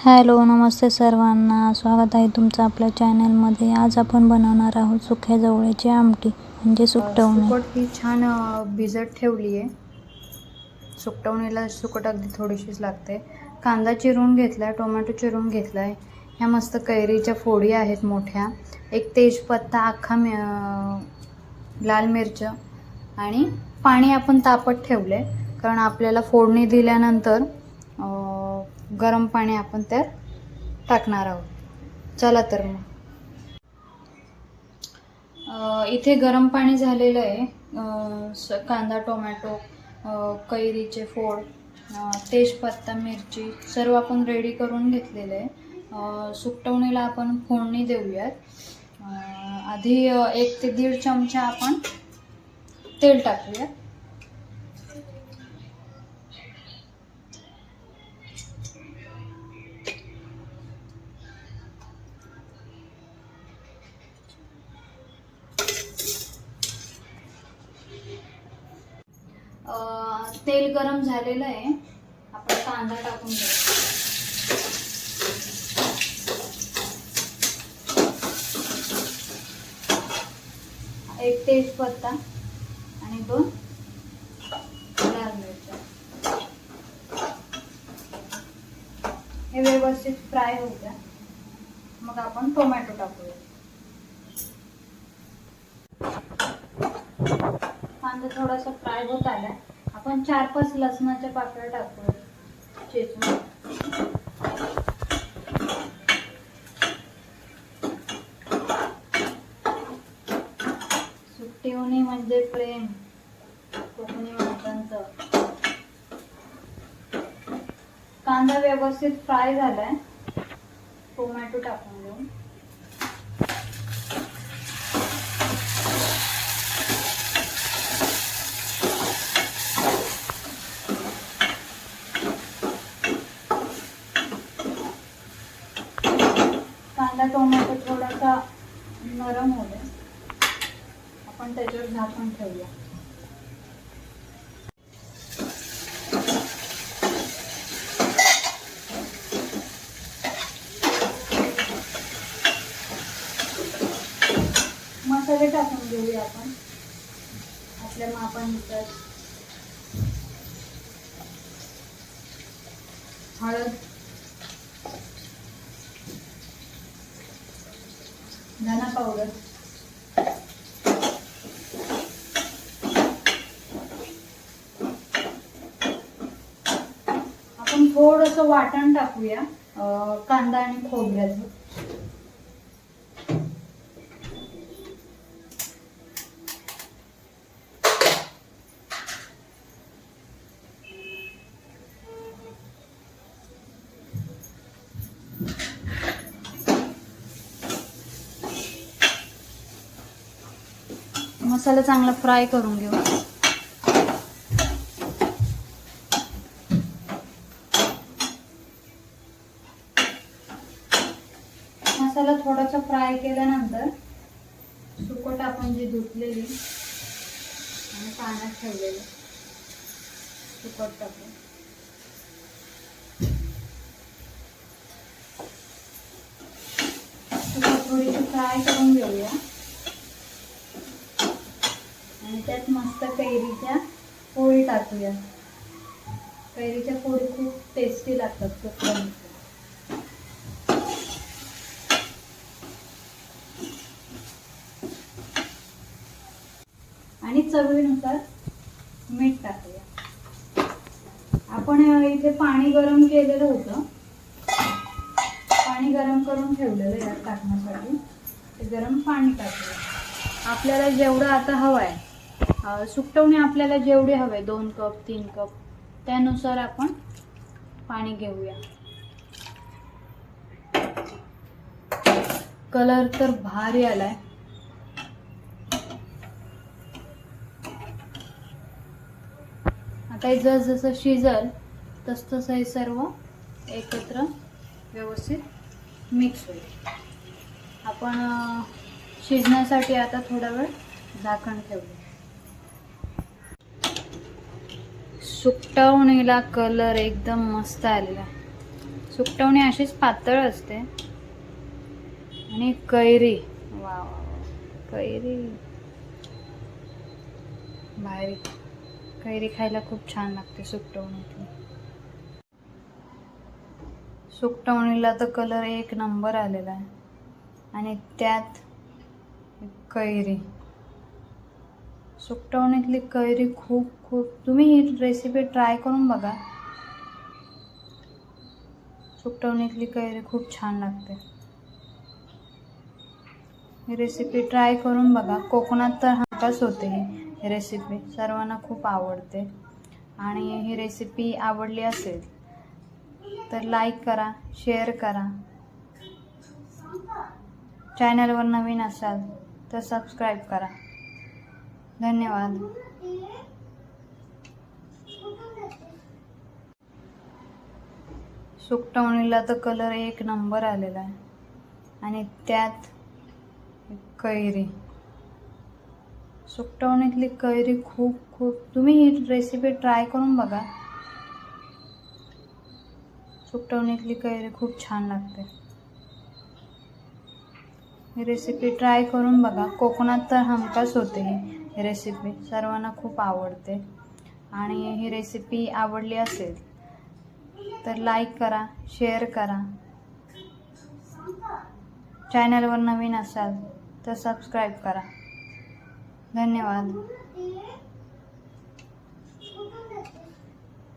Hello नमस्ते सर्वांना. स्वागत आहे तुमचं आपल्या चॅनलमध्ये. आज आपण बनवणार आहोत सुक्या जवळची आमटी म्हणजे सुकटवणे सुकट ही छान भिजत ठेवली आहे सुकटवणीला सुकट अगदी थोडीशीच लागते. कांदा चिरून घेतला आहे टोमॅटो चिरून घेतला आहे ह्या मस्त कैरीच्या फोडी आहेत मोठ्या. एक तेजपत्ता अख्खा मि लाल मिरच आणि पाणी आपण तापत ठेवलं आहे कारण आपल्याला फोडणी दिल्यानंतर गरम पाणी आपण त्यात टाकणार आहोत. चला तर मग. इथे गरम पाणी झालेलं आहे. स- कांदा टोमॅटो कैरीचे फोड तेजपत्ता मिरची सर्व आपण रेडी करून घेतलेलं आहे. सुकटवणीला आपण फोडणी देऊयात. आधी एक ते दीड चमचा आपण तेल टाकूयात. तेल गरम झालेलं आहे. आपण कांदा टाकून घेऊ. एक तेजपत्ता आणि दोन लाल मिरच्या. हे व्यवस्थित फ्राय होऊ द्या. मग आपण टोमॅटो टाकूया. कांदा थोडासा फ्राय होत आला आपण चार पाच लसणाच्या पाकळ्या टाकू चेचून. सुट्टीवणी म्हणजे प्रेम. कोकणी माणसांचं. कांदा व्यवस्थित फ्राय झालाय. टोमॅटो टाकून घेऊन कांदा टोमॅटो थोडासा नरम होऊ दे. आपण त्याच्यावर झाकण ठेवूया. मसाले टाकून घेऊया आपण. आपल्या मापानुसार. हळद. धना पावडर आपण थोडस वाटण टाकूया कांदा आणि खोबऱ्याचं. मसाला चांगला फ्राय करून घेऊ. मसाला थोडासा फ्राय केल्यानंतर सुकट आपण जी धुतलेली आणि पाण्यात ठेवलेली सुकट टाकून. सुकट थोडीशी फ्राय करून घेऊया. आणि त्यात मस्त कैरीच्या पोळी टाकूया. कैरीच्या पोळी खूप टेस्टी लागतात कोकणात आणि चवीनुसार मीठ टाकूया. आपण इथे पाणी गरम केलेलं होतं. पाणी गरम करून ठेवलेलं यात टाकण्यासाठी. ते गरम पाणी टाकूया. आपल्याला जेवढं आता हवं आहे सुकटवणे आपल्याला जेवढे हवे दोन कप तीन कप त्यानुसार आपण पाणी घेऊया. कलर तर भारी आलाय. आता जस जसं शिजल तस तसं हे सर्व एकत्र व्यवस्थित मिक्स होईल. आपण शिजण्यासाठी आता थोडा वेळ झाकण ठेवूया. सुकटवणीला कलर एकदम मस्त आलेला. सुकटवणी अशीच पातळ असते. आणि कैरी. वा वा. कैरी. भारी. कैरी खायला खूप छान लागते सुकटवणीतली. सुकटवणीला तर कलर एक नंबर आलेला आहे. आणि त्यात कैरी. सुकटवणीतली कैरी खूप खूप तुम्ही ही रेसिपी ट्राय करून बघा. सुकटवणीतली कैरी खूप छान लागते. ही रेसिपी ट्राय करून बघा. कोकणात तर हमखास होते ही रेसिपी सर्वांना खूप आवडते. आणि ही रेसिपी आवडली असेल तर लाईक करा शेअर करा. चॅनलवर नवीन असाल तर सबस्क्राईब करा. धन्यवाद. सुकटवणीला तर कलर एक नंबर आलेला आहे. आणि त्यात कैरी. सुकटवणीतली कैरी खूप खूप. तुम्ही ही रेसिपी ट्राय करून बघा. सुकटवणीतली कैरी खूप छान लागते. ही रेसिपी ट्राय करून बघा. कोकणात तर हमखास होते ही रेसिपी सर्वांना खूप आवडते. आणि ही रेसिपी आवडली असेल तर लाईक करा शेअर करा. चॅनलवर नवीन असाल तर सबस्क्राईब करा. धन्यवाद.